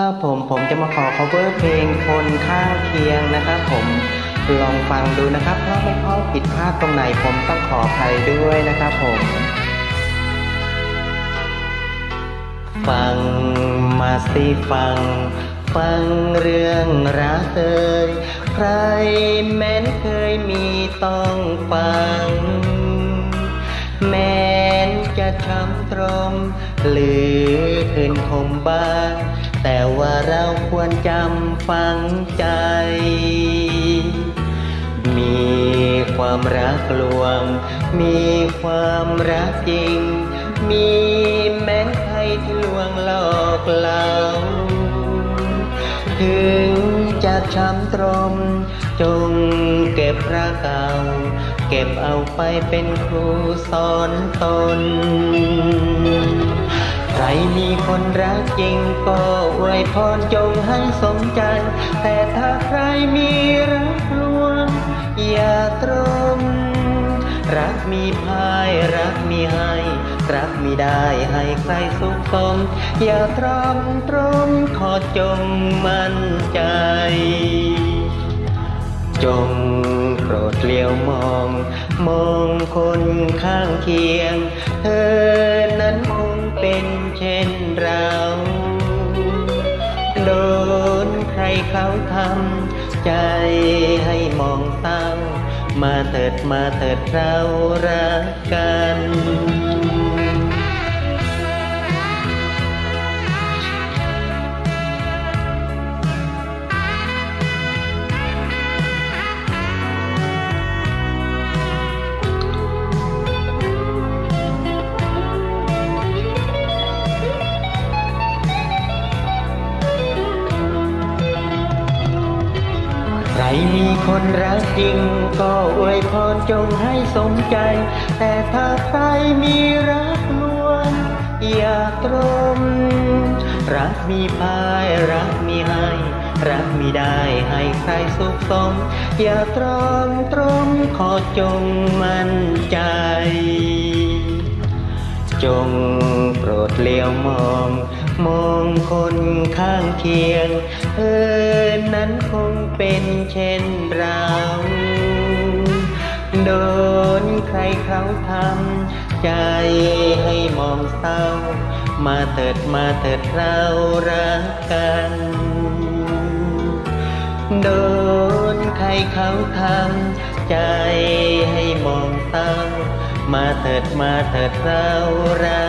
ครับผมผมจะมาขอ cover เพลงคนข้างเคียงนะครับผมลองฟังดูนะครับถ้าไม่เข้าผิดพลาดตรงไหนผมต้องขออภัยด้วยนะครับผม ฟังมาสิฟัง ฟังเรื่องรักเอ่ยใครแม้นเคยมีต้องฟัง ช้ำตรม หรือคืนคมบ้าง แต่ว่าเราควรจำฝังใจ มีความรักลวง มีความรักจริง มีแม้ใครที่ลวงหลอกเราถึงจะ ช้ำตรม จงเก็บรักเก่า เก็บเอาไปเป็นครูสอนตน ใครมีคนรักจริงก็อวยพรจงให้สมใจแต่ถ้าใครมีรักลวง อย่าตรม มีพายรักมีให้ รักมีได้ให้ใครสุขสม อย่าตรอมตรมขอจงมั่นใจ จงโปรดเลี้ยวมอง มองคนข้างเคียง เธอนั้นคงเป็นเช่นเราโดนใครเขาทำใจให้มองเศร้า มาเถิดมาเถิดเรารักกัน มีคนรักจริงก็อวยพรจงให้สมใจ แต่ถ้าใครมีรักลวงอย่าตรม รักมีพายรักมีให้ รักมีได้ให้ใครสุขสม อย่าตรอมตรมขอจงมั่นใจ จงโปรดเลี้ยวมอง มองคนข้างเคียงเธอนั้นคงเป็นเช่นเราโดนใครเขาทำใจให้มองเศร้า มาเถิดมาเถิดเรารักกัน โดนใครเขาทำใจให้มองเศร้า มาเถิดมาเถิดเรารัก